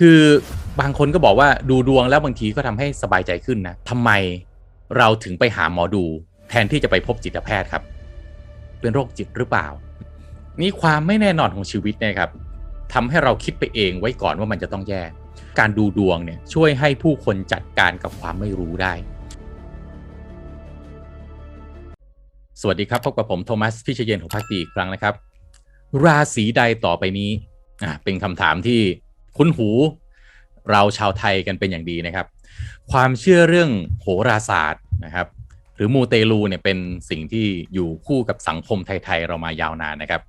คือบางคนก็บอกว่าดูดวงแล้วบางทีก็ทำให้สบายใจขึ้นนะทำไมเราถึงไปหาหมอดู แทนที่จะไปพบจิตแพทย์ครับ เป็นโรคจิตหรือเปล่า นี่ความไม่แน่นอนของชีวิตนะครับทำให้เราคิดไปเองไว้ก่อนว่ามันจะต้องแย่การดูดวงเนี่ยช่วยให้ผู้คนจัดการกับความไม่รู้ได้ สวัสดีครับพบกับผมโทมัสพิชเยนของภาคตีอีกครั้งนะครับ ราศีใดต่อไปนี้อ่าเป็นคำถามที่ คุ้นหู เราชาวไทยกันเป็นอย่างดีนะครับ ความเชื่อเรื่องโหราศาสตร์นะครับ หรือมูเตลูเนี่ยเป็นสิ่งที่อยู่คู่กับสังคมไทยๆเรามายาวนานนะครับ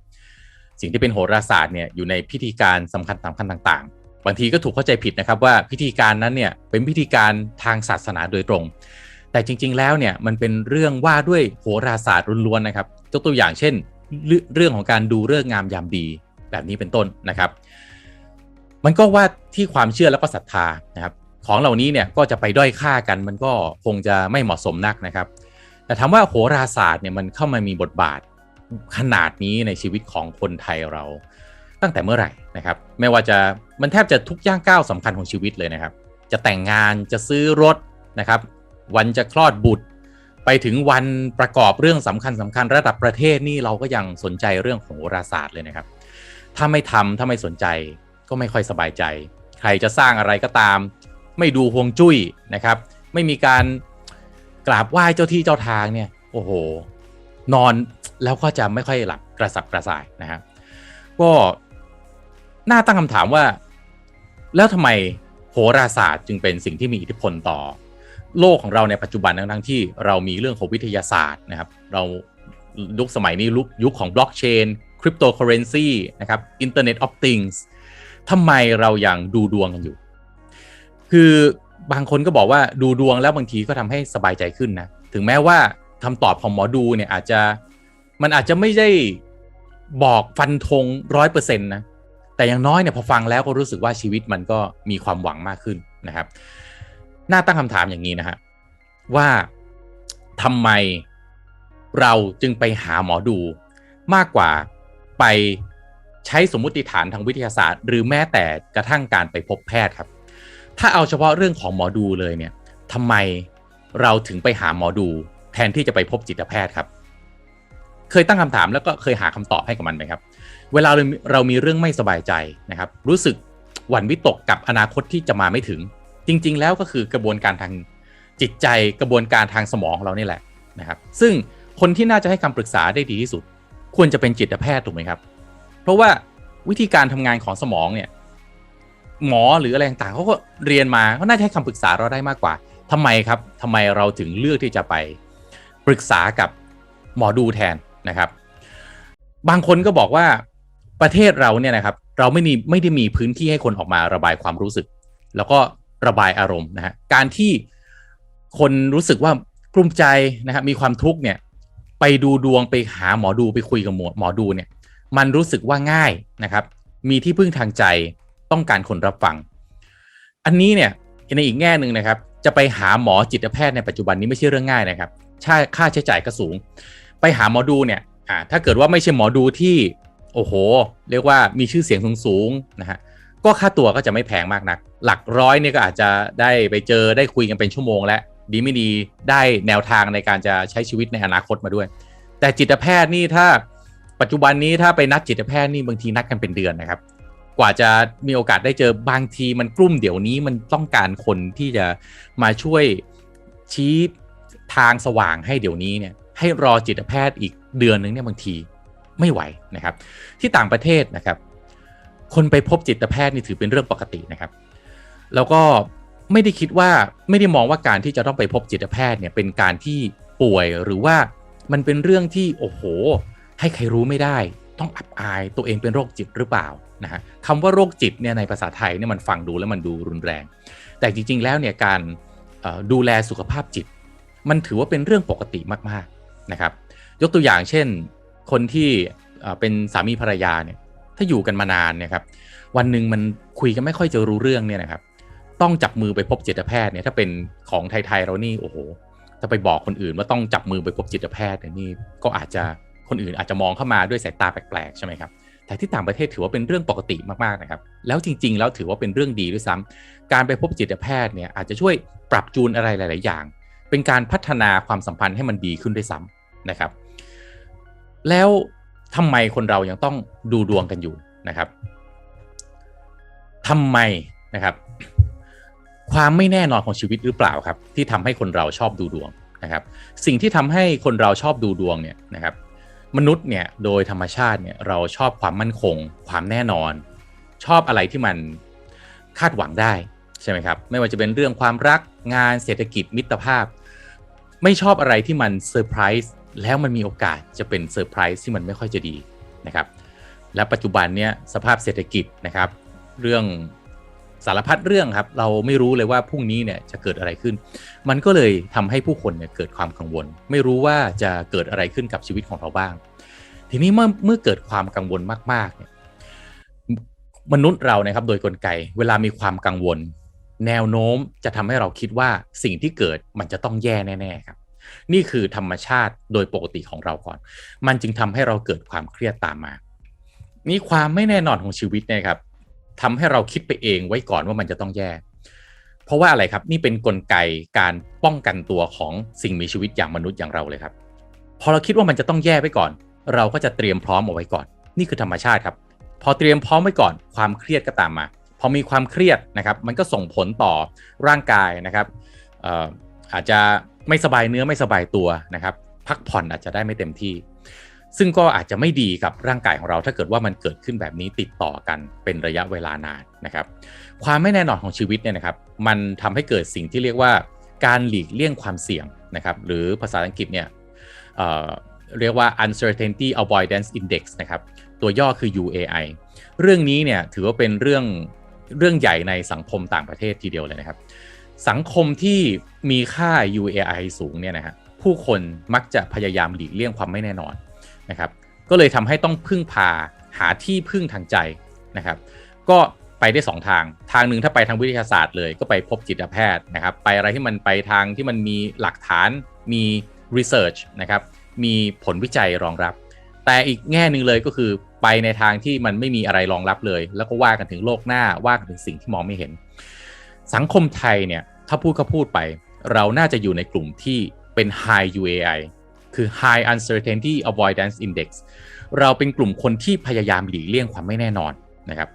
สิ่งที่เป็นโหราศาสตร์เนี่ยอยู่ในพิธีการสำคัญสำคัญต่างๆบางทีก็ถูกเข้าใจผิดนะครับว่าพิธีการนั้นเนี่ยเป็นพิธีการทางศาสนาโดยตรง แต่จริง ๆ แล้วเนี่ยมันเป็นเรื่องว่าด้วยโหราศาสตร์ล้วนๆนะครับยกตัวอย่างเช่น เรื่องของการดูเรื่องงามยามดีแบบนี้เป็นต้นนะครับ มันก็ว่าที่ความเชื่อแล้วก็ศรัทธานะครับของเหล่านี้เนี่ยก็จะไปด้อยค่ากันมันก็คงจะไม่เหมาะสมนักนะครับ แต่ถามว่าโหราศาสตร์เนี่ยมันเข้ามามีบทบาทขนาดนี้ในชีวิตของคนไทยเราตั้งแต่เมื่อไหร่นะครับ ไม่ว่าจะมันแทบจะทุกย่างก้าวสำคัญของชีวิตเลยนะครับ จะแต่งงานจะซื้อรถนะครับ วันจะคลอดบุตร ไปถึงวันประกอบเรื่องสำคัญสำคัญระดับประเทศนี่เราก็ยังสนใจเรื่องของโหราศาสตร์เลยนะครับ ถ้าไม่ทำถ้าไม่สนใจ ก็ไม่ค่อยสบายใจ ใครจะสร้างอะไรก็ตาม ไม่ดูฮวงจุ้ยนะครับ ไม่มีการกราบไหว้เจ้าที่เจ้าทางเนี่ยโอ้โห นอนแล้วก็จะไม่ค่อยหลับกระสับกระส่ายนะครับก็น่าตั้งคำถามว่า แล้วทำไมโหราศาสตร์จึงเป็นสิ่งที่มีอิทธิพลต่อ โลกของเราในปัจจุบันทั้งที่เรามีเรื่องของวิทยาศาสตร์นะครับ เรายุคสมัยนี้ยุคของบล็อกเชนคริปโตเคอเรนซีนะครับอินเทอร์เน็ตออฟติงส์ ทำไมเรายังดูดวงกันอยู่ คือบางคนก็บอกว่าดูดวงแล้วบางทีก็ทำให้สบายใจขึ้นนะ ถึงแม้ว่าคำตอบของหมอดูเนี่ยอาจจะมันอาจจะไม่ได้บอกฟันธงร้อยเปอร์เซ็นต์นะ แต่อย่างน้อยเนี่ยพอฟังแล้วก็รู้สึกว่าชีวิตมันก็มีความหวังมากขึ้นนะครับ น่าตั้งคำถามอย่างนี้นะฮะว่าทำไมเราจึงไปหาหมอดูมากกว่าไป ใช้สมมุติฐานทางวิทยาศาสตร์ หรือแม้แต่กระทั่งการไปพบแพทย์ครับ ถ้าเอาเฉพาะเรื่องของหมอดูเลยเนี่ยทำไมเราถึงไปหาหมอดูแทนที่จะไปพบจิตแพทย์ครับ เคยตั้งคำถามแล้วก็เคยหาคำตอบให้กับมันไหมครับ เวลาเรามีเรื่องไม่สบายใจนะครับ รู้สึกหวั่นวิตกกับอนาคตที่จะมาไม่ถึง จริง ๆ แล้วก็คือกระบวนการทางจิตใจกระบวนการทางสมองเรานี่แหละนะครับ ซึ่งคนที่น่าจะให้คำปรึกษาได้ดีที่สุด ควรจะเป็นจิตแพทย์ถูกไหมครับ เพราะว่าวิธีการทำงานของสมองเนี่ย หมอหรืออะไรต่างๆเขาก็เรียนมาเขาน่าจะให้คำปรึกษาเราได้มากกว่าทำไมครับทำไมเราถึงเลือกที่จะไปปรึกษากับหมอดูแทนนะครับ บางคนก็บอกว่าประเทศเราเนี่ยนะครับ เราไม่มีไม่ได้มีพื้นที่ให้คนออกมาระบายความรู้สึก แล้วก็ระบายอารมณ์นะฮะการที่คนรู้สึกว่ากลุ้มใจนะครับมีความทุกข์เนี่ย ไปดูดวงไปหาหมอดูไปคุยกับหมอหมอดูเนี่ย มันรู้สึกว่าง่ายนะครับ มีที่พึ่งทางใจต้องการคนรับฟัง อันนี้เนี่ยในอีกแง่หนึ่งนะครับ จะไปหาหมอจิตแพทย์ในปัจจุบันนี้ไม่ใช่เรื่องง่ายนะครับค่าค่าใช้จ่ายก็สูง ไปหาหมอดูเนี่ยอ่าถ้าเกิดว่าไม่ใช่หมอดูที่โอ้โห เรียกว่ามีชื่อเสียงสูงๆนะฮะก็ค่าตัวก็จะไม่แพงมากนัก หลักร้อยเนี่ยก็อาจจะได้ไปเจอได้คุยกันเป็นชั่วโมง แล้วดีไม่ดีได้แนวทางในการจะใช้ชีวิตในอนาคตมาด้วย แต่จิตแพทย์นี่ถ้า ปัจจุบันนี้ถ้าไปนัดจิตแพทย์นี่บางทีนัดกันเป็นเดือนนะครับ กว่าจะมีโอกาสได้เจอบางทีมันกลุ่มเดี๋ยวนี้มันต้องการคนที่จะมาช่วยชี้ทางสว่างให้เดี๋ยวนี้เนี่ยให้รอจิตแพทย์อีกเดือนนึงเนี่ยบางทีไม่ไหวนะครับ ที่ต่างประเทศนะครับ คนไปพบจิตแพทย์นี่ถือเป็นเรื่องปกตินะครับ แล้วก็ไม่ได้คิดว่าไม่ได้มองว่าการที่จะต้องไปพบจิตแพทย์เนี่ยเป็นการที่ป่วยหรือว่ามันเป็นเรื่องที่โอ้โห ให้ใครรู้ไม่ได้ต้องอับอายตัวเองเป็นโรคจิตหรือเปล่านะฮะคำว่าโรคจิตเนี่ยในภาษาไทยเนี่ยมันฟังดูแล้วมันดูรุนแรง แต่จริง ๆ แล้วเนี่ยการดูแลสุขภาพจิต มันถือว่าเป็นเรื่องปกติมากๆนะครับ ยกตัวอย่างเช่น คนที่เป็นสามีภรรยาเนี่ยถ้าอยู่กันมานานเนี่ยครับวันหนึ่งมันคุยกันไม่ค่อยจะรู้เรื่องเนี่ยนะครับ ต้องจับมือไปพบจิตแพทย์เนี่ยถ้าเป็นของไทยๆเรานี่โอ้โหถ้าไปบอกคนอื่นว่าต้องจับมือไปพบจิตแพทย์เนี่ยนี่ก็อาจจะ คนอื่นอาจจะมองเข้ามาด้วยสายตาแปลกๆใช่ไหมครับแต่ที่ต่างประเทศถือว่าเป็นเรื่องปกติมากๆนะครับ แล้วจริง ๆ แล้วถือว่าเป็นเรื่องดีด้วยซ้ำการไปพบจิตแพทย์เนี่ยอาจจะช่วยปรับจูนอะไรหลาย ๆ อย่าง เป็นการพัฒนาความสัมพันธ์ให้มันดีขึ้นด้วยซ้ำนะครับ แล้วทำไมคนเรายังต้องดูดวงกันอยู่นะครับทำไมนะครับ ความไม่แน่นอนของชีวิตหรือเปล่าครับ ที่ทำให้คนเราชอบดูดวงนะครับ สิ่งที่ทำให้คนเราชอบดูดวงเนี่ยนะครับ มนุษย์เนี่ยโดยธรรมชาติเนี่ยเราชอบความมั่นคง ความแน่นอน ชอบอะไรที่มันคาดหวังได้ใช่ไหมครับ ไม่ว่าจะเป็นเรื่องความรักงานเศรษฐกิจมิตรภาพ ไม่ชอบอะไรที่มันเซอร์ไพรส์แล้วมันมีโอกาสจะเป็นเซอร์ไพรส์ที่มันไม่ค่อยจะดีนะครับ และปัจจุบันเนี่ยสภาพเศรษฐกิจนะครับ เรื่อง สารพัดเรื่องครับ เราไม่รู้เลยว่าพรุ่งนี้เนี่ยจะเกิดอะไรขึ้น มันก็เลยทำให้ผู้คนเนี่ยเกิดความกังวล ไม่รู้ว่าจะเกิดอะไรขึ้นกับชีวิตของเราบ้าง ทีนี้เมื่อเมื่อเกิดความกังวลมากๆเนี่ยมนุษย์เรานะครับโดยกลไก เวลามีความกังวล แนวโน้มจะทำให้เราคิดว่าสิ่งที่เกิดมันจะต้องแย่แน่ๆครับ นี่คือธรรมชาติโดยปกติของเราก่อน มันจึงทำให้เราเกิดความเครียดตามมานี่ความไม่แน่นอนของชีวิตเนี่ยครับ ทำให้เราคิดไปเองไว้ก่อนว่ามันจะต้องแย่ เพราะว่าอะไรครับนี่เป็นนกลไกการป้องกันตัวของสิ่งมีชีวิตอย่างมนุษย์อย่างเราเลยครับพอเราคิดว่ามันจะต้องแย่ไปก่อน เราก็จะเตรียมพร้อมเอาไว้ก่อน นี่คือธรรมชาติครับ พอเตรียมพร้อมไว้ก่อนความเครียดก็ตามมา พอมีความเครียดนะครับ มันก็ส่งผลต่อร่างกายนะครับอาจจะไม่สบายเนื้อไม่สบายตัวนะครับ พักผ่อนอาจจะได้ไม่เต็มที่ ซึ่งก็อาจจะไม่ดีกับร่างกายของเรา ถ้าเกิดว่ามันเกิดขึ้นแบบนี้ติดต่อกันเป็นระยะเวลานานนะครับ ความไม่แน่นอนของชีวิตเนี่ยนะครับ มันทำให้เกิดสิ่งที่เรียกว่าการหลีกเลี่ยงความเสี่ยงนะครับ หรือภาษาอังกฤษเนี่ยเเรียกว่า uncertainty avoidance index นะครับ ตัวย่อคือ UAI เรื่องนี้เนี่ยถือว่าเป็นเรื่องเรื่องใหญ่ในสังคมต่างประเทศทีเดียวเลยนะครับ สังคมที่มีค่า UAI สูงเนี่ยนะฮะผู้คนมักจะพยายามหลีกเลี่ยงความไม่แน่นอน นะครับ ก็เลยทำให้ต้องพึ่งพาหาที่พึ่งทางใจนะครับ ก็ไปได้ 2 ทาง ทางหนึ่งถ้าไปทางวิทยาศาสตร์เลยก็ไปพบจิตแพทย์นะครับ ไปอะไรที่มันไปทางที่มันมีหลักฐานมี research นะครับ มีผลวิจัยรองรับ แต่อีกแง่หนึ่งเลยก็คือไปในทางที่มันไม่มีอะไรรองรับเลย แล้วก็ว่ากันถึงโลกหน้าว่ากันถึงสิ่งที่มองไม่เห็น สังคมไทยเนี่ยถ้าพูดก็พูดไป เราน่าจะอยู่ในกลุ่มที่เป็น high UAI คือ High Uncertainty Avoidance Index เราเป็นกลุ่มคนที่พยายามหลีกเลี่ยงความไม่แน่นอนนะครับ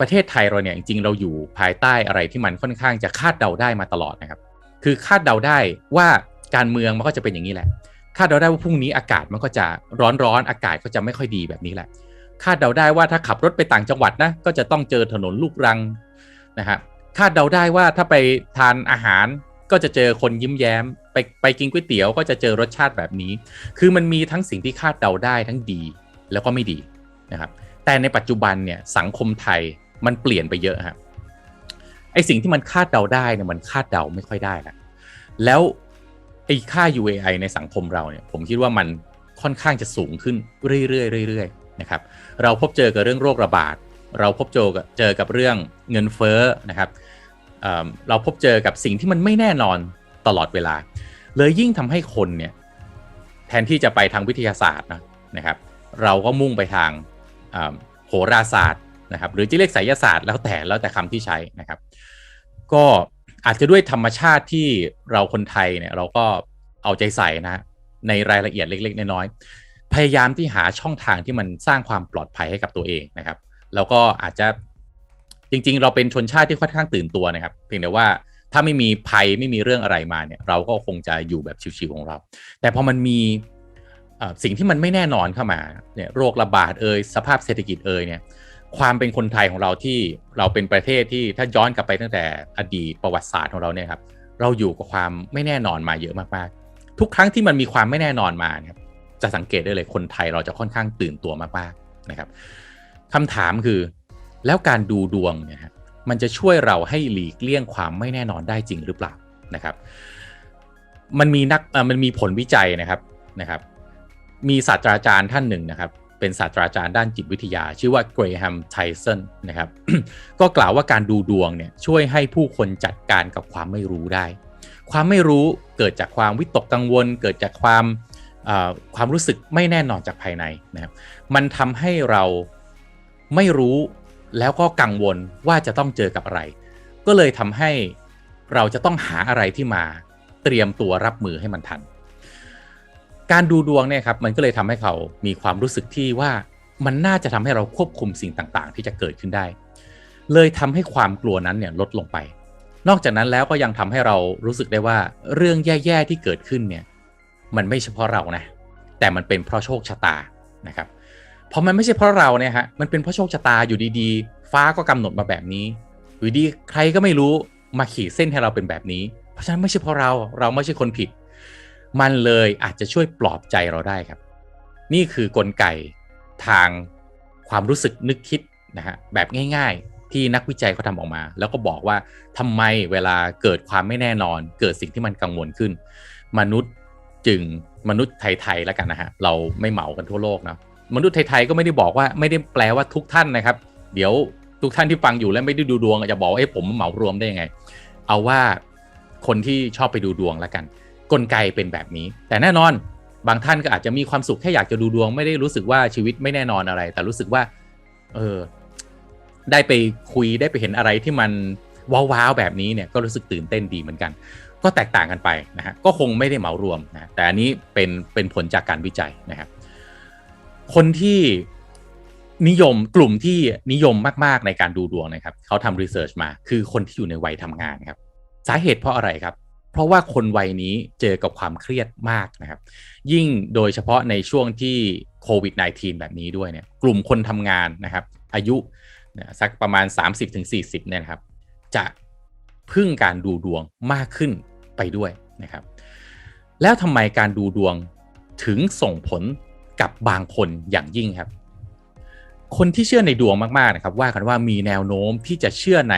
ประเทศไทยเราเนี่ยจริงๆเราอยู่ภายใต้อะไรที่มันค่อนข้างจะคาดเดาได้มาตลอดนะครับ คือคาดเดาได้ว่าการเมืองมันก็จะเป็นอย่างนี้แหละ คาดเดาได้ว่าพรุ่งนี้อากาศมันก็จะร้อนร้อนอากาศก็จะไม่ค่อยดีแบบนี้แหละ คาดเดาได้ว่าถ้าขับรถไปต่างจังหวัดนะก็จะต้องเจอถนนลูกรังนะครับคาดเดาได้ว่าถ้าไปทานอาหาร ก็จะเจอคนยิ้มแย้ม ไปไปกินก๋วยเตี๋ยวก็จะเจอรสชาติแบบนี้ คือมันมีทั้งสิ่งที่คาดเดาได้ทั้งดีแล้วก็ไม่ดีนะครับแต่ในปัจจุบันเนี่ยสังคมไทยมันเปลี่ยนไปเยอะครับไอสิ่งที่มันคาดเดาได้เนี่ยมันคาดเดาไม่ค่อยได้ละแล้วไอค่า UAI ในสังคมเราเนี่ยผมคิดว่ามันค่อนข้างจะสูงขึ้นเรื่อยๆเรื่อยๆนะครับเราพบเจอกับเรื่องโรคระบาด เราพบเจอเจอกับเรื่องเงินเฟ้อนะครับ เราพบเจอกับสิ่งที่มันไม่แน่นอนตลอดเวลา เลยยิ่งทำให้คนเนี่ยแทนที่จะไปทางวิทยาศาสตร์นะนะครับ เราก็มุ่งไปทางโหราศาสตร์นะครับหรือจะเรียกไสยศาสตร์แล้วแต่แล้วแต่คำที่ใช้นะครับ ก็อาจจะด้วยธรรมชาติที่เราคนไทยเนี่ยเราก็เอาใจใส่นะในรายละเอียดเล็ก ๆ น้อยๆพยายามที่หาช่องทางที่มันสร้างความปลอดภัยให้กับตัวเองนะครับ แล้วก็อาจจะ จริง ๆ เราเป็นชนชาติที่ค่อนข้างตื่นตัวนะครับ เพียงแต่ว่าถ้าไม่มีภัยไม่มีเรื่องอะไรมาเนี่ย เราก็คงจะอยู่แบบชิวๆของเรา แต่พอมันมีสิ่งที่มันไม่แน่นอนเข้ามาเนี่ยโรคระบาดเอ่ยสภาพเศรษฐกิจเอ่ยเนี่ยความเป็นคนไทยของเราที่เราเป็นประเทศที่ถ้าย้อนกลับไปตั้งแต่อดีตประวัติศาสตร์ของเราเนี่ยครับเราอยู่กับความไม่แน่นอนมาเยอะมากๆ ทุกครั้งที่มันมีความไม่แน่นอนมาเนี่ยจะสังเกตได้เลยคนไทยเราจะค่อนข้างตื่นตัวมากๆนะครับคำถามคือ แล้วการดูดวงเนี่ยมันจะช่วยเราให้หลีกเลี่ยงความไม่แน่นอนได้จริงหรือเปล่านะครับ มันมีนักมันมีผลวิจัยนะครับนะครับ มีศาสตราจารย์ท่านหนึ่งนะครับ เป็นศาสตราจารย์ด้านจิตวิทยา ชื่อว่าเกรแฮมไทสันนะครับ ก็กล่าวว่าการดูดวงเนี่ยช่วยให้ผู้คนจัดการกับความไม่รู้ได้ ความไม่รู้เกิดจากความวิตกกังวล เกิดจากความความรู้สึกไม่แน่นอนจากภายในนะครับ มันทำให้เราไม่รู้ แล้วก็กังวลว่าจะต้องเจอกับอะไร ก็เลยทำให้เราจะต้องหาอะไรที่มาเตรียมตัวรับมือให้มันทัน การดูดวงเนี่ยครับมันก็เลยทำให้เขามีความรู้สึกที่ว่ามันน่าจะทำให้เราควบคุมสิ่งต่างๆ ที่จะเกิดขึ้นได้ เลยทำให้ความกลัวนั้นเนี่ยลดลงไป นอกจากนั้นแล้วก็ยังทำให้เรารู้สึกได้ว่าเรื่องแย่ๆที่เกิดขึ้นเนี่ยมันไม่เฉพาะเรานะแต่มันเป็นเพราะโชคชะตานะครับ เพราะมันไม่ใช่เพราะเราเนี่ยฮะมันเป็นเพราะโชคชะตาอยู่ดีๆ ฟ้าก็กำหนดมาแบบนี้อยู่ดีใครก็ไม่รู้มาขีดเส้นให้เราเป็นแบบนี้ เพราะฉะนั้นไม่ใช่เพราะเราเราไม่ใช่คนผิด มันเลยอาจจะช่วยปลอบใจเราได้ครับ นี่คือกลไกทางความรู้สึกนึกคิดนะฮะแบบง่ายๆ ที่นักวิจัยเขาทำออกมา แล้วก็บอกว่าทำไมเวลาเกิดความไม่แน่นอน เกิดสิ่งที่มันกังวลขึ้น มนุษย์จึงมนุษย์ไทยๆแล้วกันนะฮะเราไม่เหมากันทั่วโลกนะ มนุษย์ไทยๆก็ไม่ได้บอกว่าไม่ได้แปลว่าทุกท่านนะครับ เดี๋ยวทุกท่านที่ฟังอยู่แล้วไม่ได้ดูดวงจะบอกว่าผมเหมารวมได้ยังไง เอาว่าคนที่ชอบไปดูดวงแล้วกัน กลไกเป็นแบบนี้ แต่แน่นอนบางท่านก็อาจจะมีความสุขแค่อยากจะดูดวง ไม่ได้รู้สึกว่าชีวิตไม่แน่นอนอะไร แต่รู้สึกว่า เออ ได้ไปคุยได้ไปเห็นอะไรที่มันว้าวๆแบบนี้เนี่ยก็รู้สึกตื่นเต้นดีเหมือนกัน ก็แตกต่างกันไปนะฮะก็คงไม่ได้เหมารวมนะแต่อันนี้เป็นเป็นผลจากการวิจัยนะครับ คนที่นิยมกลุ่มที่นิยมมาก ๆ ในการดูดวงนะครับเขาทำรีเสิร์ชมา คือคนที่อยู่ในวัยทำงานครับ สาเหตุเพราะอะไรครับ เพราะว่าคนวัยนี้เจอกับความเครียดมากนะครับ ยิ่งโดยเฉพาะในช่วงที่โควิด -19 แบบนี้ด้วยเนี่ย กลุ่มคนทำงานนะครับ อายุสักประมาณ 30-40เนี่ยนะครับ จะพึ่งการดูดวงมากขึ้นไปด้วยนะครับ แล้วทำไมการดูดวงถึงส่งผล กับบางคนอย่างยิ่งครับ คนที่เชื่อในดวงมากๆนะครับ ว่ากันว่ามีแนวโน้มที่จะเชื่อใน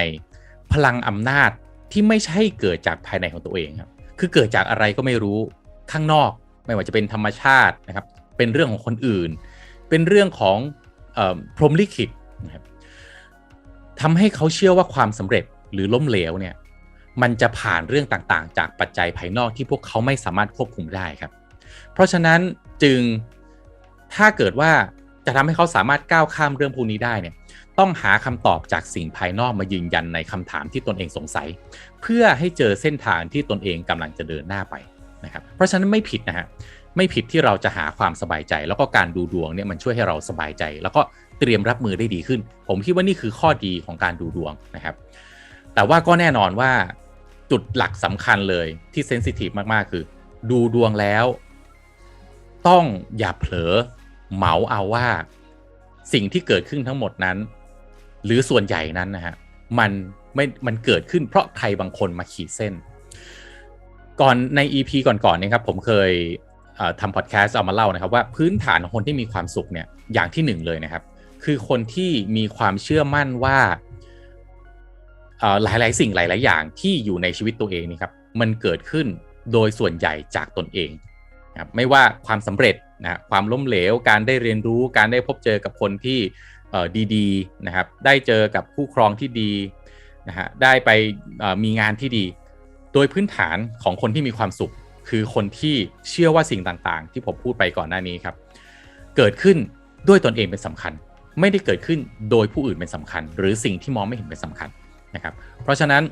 พลังอำนาจที่ไม่ใช่เกิดจากภายในของตัวเองครับ คือเกิดจากอะไรก็ไม่รู้ข้างนอก ไม่ว่าจะเป็นธรรมชาตินะครับ เป็นเรื่องของคนอื่น เป็นเรื่องของพรหมลิขิตนะครับทำให้เขาเชื่อว่าความสำเร็จหรือล้มเหลวเนี่ยมันจะผ่านเรื่องต่างๆ จากปัจจัยภายนอกที่พวกเขาไม่สามารถควบคุมได้ครับ เพราะฉะนั้นจึง ถ้าเกิดว่าจะทำให้เขาสามารถก้าวข้ามเรื่องพวกนี้ได้เนี่ยต้องหาคำตอบจากสิ่งภายนอกมายืนยันในคำถามที่ตนเองสงสัย เพื่อให้เจอเส้นทางที่ตนเองกำลังจะเดินหน้าไปนะครับเพราะฉะนั้นไม่ผิดนะฮะไม่ผิดที่เราจะหาความสบายใจ แล้วก็การดูดวงเนี่ยมันช่วยให้เราสบายใจ แล้วก็เตรียมรับมือได้ดีขึ้น ผมคิดว่านี่คือข้อดีของการดูดวงนะครับ แต่ว่าก็แน่นอนว่าจุดหลักสำคัญเลยที่เซนซิทีฟมากๆ คือ ดูดวงแล้ว ต้องอย่าเผลอ เหมาเอาว่าสิ่งที่เกิดขึ้นทั้งหมดนั้น หรือส่วนใหญ่นั้นนะฮะมันไม่มันเกิดขึ้นเพราะใครบางคนมาขีดเส้น ก่อนใน EP ก่อนๆนี่ครับ ผมเคยทำพอดแคสต์เอามาเล่านะครับ ว่าพื้นฐานของคนที่มีความสุขเนี่ยอย่างที่หนึ่งเลยนะครับ คือคนที่มีความเชื่อมั่นว่าหลายๆ สิ่งหลาย ๆ อย่างที่อยู่ในชีวิตตัวเองนี่ครับมันเกิดขึ้นโดยส่วนใหญ่จากตนเองนะครับไม่ว่าความสำเร็จ นะความล้มเหลว การได้เรียนรู้ การได้พบเจอกับคนที่ดีๆนะครับ ได้เจอกับคู่ครองที่ดีนะฮะ ได้ไปมีงานที่ดี โดยพื้นฐานของคนที่มีความสุข คือคนที่เชื่อว่าสิ่งต่างๆ ที่ผมพูดไปก่อนหน้านี้ครับ เกิดขึ้นด้วยตนเองเป็นสำคัญ ไม่ได้เกิดขึ้นโดยผู้อื่นเป็นสำคัญ หรือสิ่งที่มองไม่เห็นเป็นสำคัญนะครับ เพราะฉะนั้น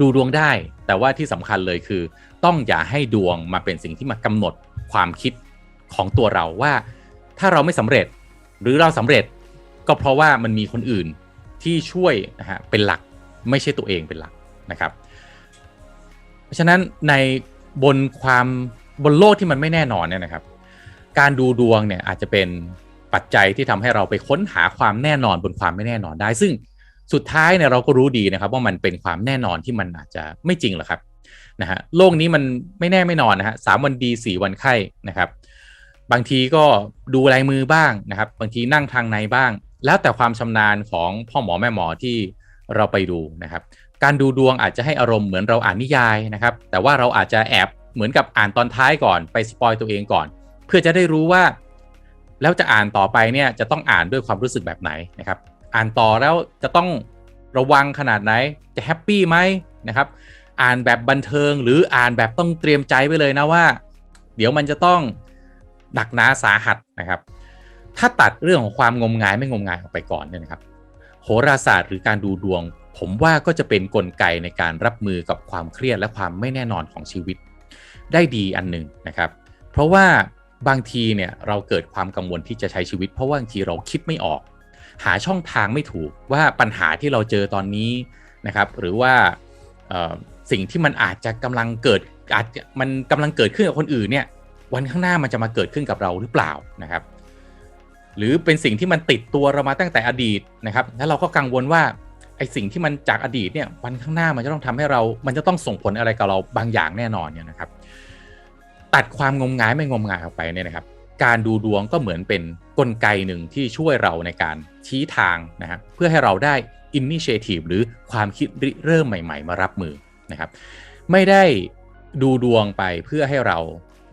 ดูดวงได้แต่ว่าที่สำคัญเลยคือ ต้องอย่าให้ดวงมาเป็นสิ่งที่มากำหนดความคิด ของตัวเราว่า ถ้าเราไม่สำเร็จหรือเราสำเร็จก็เพราะว่ามันมีคนอื่นที่ช่วยนะฮะเป็นหลักไม่ใช่ตัวเองเป็นหลักนะครับ เพราะฉะนั้นในบนความบนโลกที่มันไม่แน่นอนเนี่ยนะครับ การดูดวงเนี่ยอาจจะเป็นปัจจัยที่ทำให้เราไปค้นหาความแน่นอนบนความไม่แน่นอนได้ ซึ่งสุดท้ายเนี่ยเราก็รู้ดีนะครับ ว่ามันเป็นความแน่นอนที่มันอาจจะไม่จริงหรอกครับนะฮะโลกนี้มันไม่แน่ไม่นอนนะฮะสามวันดีสี่วันไข้นะครับ บางทีก็ดูลายมือบ้างนะครับ บางทีนั่งทางในบ้าง แล้วแต่ความชำนาญของพ่อหมอแม่หมอที่เราไปดูนะครับ การดูดวงอาจจะให้อารมณ์เหมือนเราอ่านนิยายนะครับ แต่ว่าเราอาจจะแอบเหมือนกับอ่านตอนท้ายก่อนไปสปอยตัวเองก่อน เพื่อจะได้รู้ว่า แล้วจะอ่านต่อไปเนี่ยจะต้องอ่านด้วยความรู้สึกแบบไหนนะครับ อ่านต่อแล้วจะต้องระวังขนาดไหนจะแฮปปี้ไหมนะครับ อ่านแบบบันเทิงหรืออ่านแบบต้องเตรียมใจไว้เลยนะว่า เดี๋ยวมันจะต้อง หนักหนาสาหัสนะครับ ถ้าตัดเรื่องของความงมงายไม่งมงายออกไปก่อนเนี่ยนะครับ โหราศาสตร์หรือการดูดวง ผมว่าก็จะเป็นนกลไกในการรับมือกับความเครียดและความไม่แน่นอนของชีวิต ได้ดีอันหนึ่งนะครับ เพราะว่าบางทีเนี่ยเราเกิดความกังวลที่จะใช้ชีวิต เพราะว่าบางทีเราคิดไม่ออก หาช่องทางไม่ถูกว่าปัญหาที่เราเจอตอนนี้นะครับ หรือว่าสิ่งที่มันอาจจะกำลังเกิดอาจจะมันกำลังเกิดขึ้นกับคนอื่นเนี่ย วันข้างหน้ามันจะมาเกิดขึ้นกับเราหรือเปล่านะครับ หรือเป็นสิ่งที่มันติดตัวเรามาตั้งแต่อดีตนะครับ แล้วเราก็กังวลว่าไอ้สิ่งที่มันจากอดีตเนี่ยวันข้างหน้ามันจะต้องทำให้เรา มันจะต้องส่งผลอะไรกับเราบางอย่างแน่นอนเนี่ยนะครับ ตัดความงมงายไม่งมงายออกไปเนี่ยนะครับ การดูดวงก็เหมือนเป็นนกลไกหนึ่งที่ช่วยเราในการชี้ทางนะครับเพื่อให้เราได้อินิเชทีฟหรือความคิดริเริ่มใหม่ ๆ มารับมือนะครับ ไม่ได้ดูดวงไปเพื่อให้เรา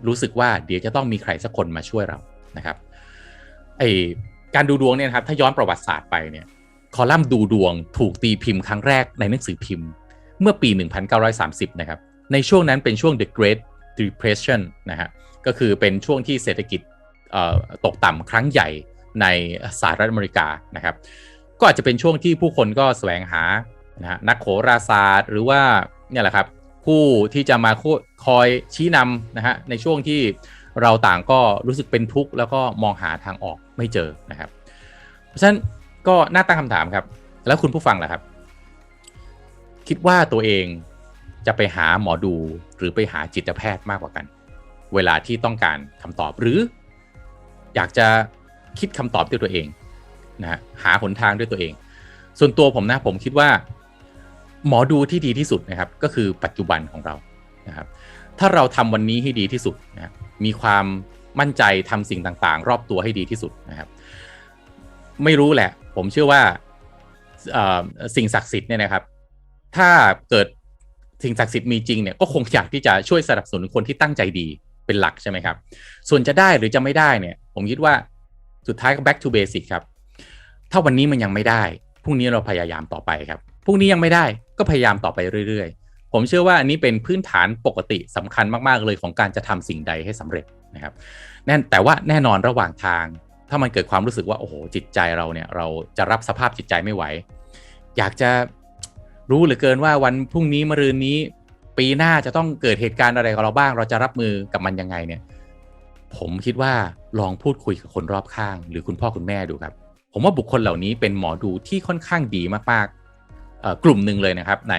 รู้สึกว่าเดี๋ยวจะต้องมีใครสักคนมาช่วยเรานะครับไอการดูดวงเนี่ยครับถ้าย้อนประวัติศาสตร์ไปเนี่ยคอลัมน์ดูดวงถูกตีพิมพ์ครั้งแรกในหนังสือพิมพ์ เมื่อปี 1930 นะครับ ในช่วงนั้นเป็นช่วง The Great Depression นะฮะก็คือเป็นช่วงที่เศรษฐกิจตกต่ำครั้งใหญ่ในสหรัฐอเมริกานะครับ ก็อาจจะเป็นช่วงที่ผู้คนก็แสวงหานะฮะนักโหราศาสตร์ หรือว่าเนี่ยแหละครับ ผู้ที่จะมาคอยชี้นำนะฮะในช่วงที่เราต่างก็รู้สึกเป็นทุกข์แล้วก็มองหาทางออกไม่เจอนะครับ เพราะฉะนั้นก็น่าตั้งคำถามครับ แล้วคุณผู้ฟังล่ะครับ คิดว่าตัวเองจะไปหาหมอดูหรือไปหาจิตแพทย์มากกว่ากัน เวลาที่ต้องการคำตอบหรือ อยากจะคิดคำตอบด้วยตัวเองนะฮะหาหนทางด้วยตัวเอง ส่วนตัวผมนะผมคิดว่า หมอดูที่ดีที่สุดนะครับก็คือปัจจุบันของเรานะครับถ้าเราทำวันนี้ให้ดีที่สุดนะมีความมั่นใจทำสิ่งต่างๆ รอบตัวให้ดีที่สุดนะครับ ไม่รู้แหละ ผมเชื่อว่าสิ่งศักดิ์สิทธิ์เนี่ยนะครับ ถ้าเกิดสิ่งศักดิ์สิทธิ์มีจริงเนี่ยก็คงอยากที่จะช่วยสนับสนุนคนที่ตั้งใจดีเป็นหลักใช่ไหมครับ ส่วนจะได้หรือจะไม่ได้เนี่ย ผมคิดว่าสุดท้ายก็ back to basic ครับ ถ้าวันนี้มันยังไม่ได้พรุ่งนี้เราพยายามต่อไปครับ พรุ่งนี้ยังไม่ได้ก็พยายามต่อไปเรื่อยๆ ผมเชื่อว่าอันนี้เป็นพื้นฐานปกติสำคัญมากๆเลยของการจะทำสิ่งใดให้สำเร็จนะครับแน่แต่ว่าแน่นอนระหว่างทาง ถ้ามันเกิดความรู้สึกว่าโอ้โหจิตใจเราเนี่ยเราจะรับสภาพจิตใจไม่ไหว อยากจะรู้เหลือเกินว่าวันพรุ่งนี้มะรืนนี้ ปีหน้าจะต้องเกิดเหตุการณ์อะไรกับเราบ้าง เราจะรับมือกับมันยังไงเนี่ย ผมคิดว่าลองพูดคุยกับคนรอบข้าง หรือคุณพ่อคุณแม่ดูครับ ผมว่าบุคคลเหล่านี้เป็นหมอดูที่ค่อนข้างดีมาก กลุ่มหนึ่งเลยนะครับใน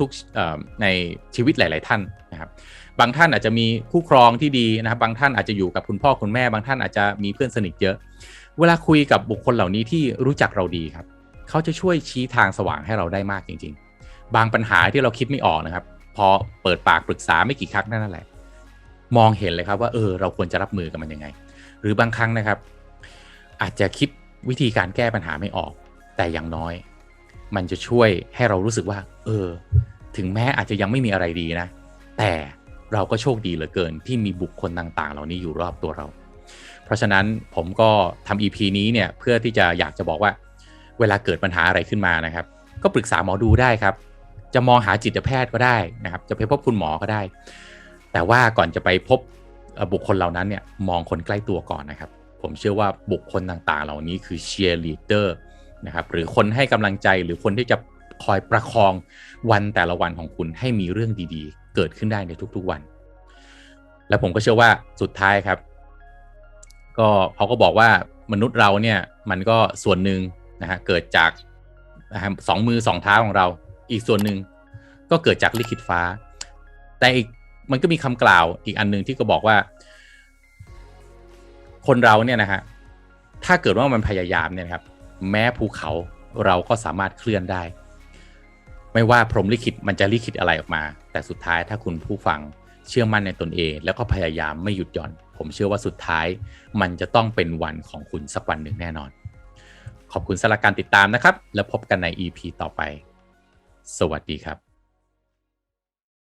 ทุกๆในชีวิตหลาย ๆ ท่านนะครับ บางท่านอาจจะมีคู่ครองที่ดีนะครับ บางท่านอาจจะอยู่กับคุณพ่อคุณแม่ บางท่านอาจจะมีเพื่อนสนิทเยอะ เวลาคุยกับบุคคลเหล่านี้ที่รู้จักเราดีครับ เขาจะช่วยชี้ทางสว่างให้เราได้มากจริง ๆ บางปัญหาที่เราคิดไม่ออกนะครับ พอเปิดปากปรึกษาไม่กี่ครั้งนั่นแหละ มองเห็นเลยครับว่าเออเราควรจะรับมือกับมันยังไง หรือบางครั้งนะครับ อาจจะคิดวิธีการแก้ปัญหาไม่ออก แต่อย่างน้อย มันจะช่วยให้เรารู้สึกว่า เออ ถึงแม้อาจจะยังไม่มีอะไรดีนะ แต่เราก็โชคดีเหลือเกินที่มีบุคคลต่างๆ เหล่านี้อยู่รอบตัวเรา เพราะฉะนั้นผมก็ทำ EP นี้เนี่ยเพื่อที่จะอยากจะบอกว่า เวลาเกิดปัญหาอะไรขึ้นมานะครับ ก็ปรึกษาหมอดูได้ครับ จะมองหาจิตแพทย์ก็ได้นะครับ จะไปพบคุณหมอก็ได้ แต่ว่าก่อนจะไปพบบุคคลเหล่านั้นเนี่ยมองคนใกล้ตัวก่อนนะครับ ผมเชื่อว่าบุคคลต่างๆ เหล่านี้คือเชียร์ลีดเดอร์ นะครับหรือคนให้กำลังใจหรือคนที่จะคอยประคองวันแต่ละวันของคุณให้มีเรื่องดีๆ เกิดขึ้นได้ในทุกๆวัน แล้วผมก็เชื่อว่าสุดท้ายครับ ก็เขาก็บอกว่ามนุษย์เราเนี่ยมันก็ส่วนหนึ่งนะฮะเกิดจากสองมือสองเท้าของเรา อีกส่วนหนึ่งก็เกิดจากลิขิตฟ้า แต่อีกมันก็มีคำกล่าวอีกอันหนึ่งที่ก็บอกว่า คนเราเนี่ยนะฮะถ้าเกิดว่ามันพยายามเนี่ยครับ แม้ภูเขาเราก็สามารถเคลื่อนได้ ไม่ว่าพรหมลิขิตมันจะลิขิตอะไรออกมา แต่สุดท้ายถ้าคุณผู้ฟังเชื่อมั่นในตนเอง แล้วก็พยายามไม่หยุดหย่อน ผมเชื่อว่าสุดท้าย มันจะต้องเป็นวันของคุณสักวันหนึ่งแน่นอน ขอบคุณสำหรับการติดตามนะครับ แล้วพบกันใน EP ต่อไป สวัสดีครับ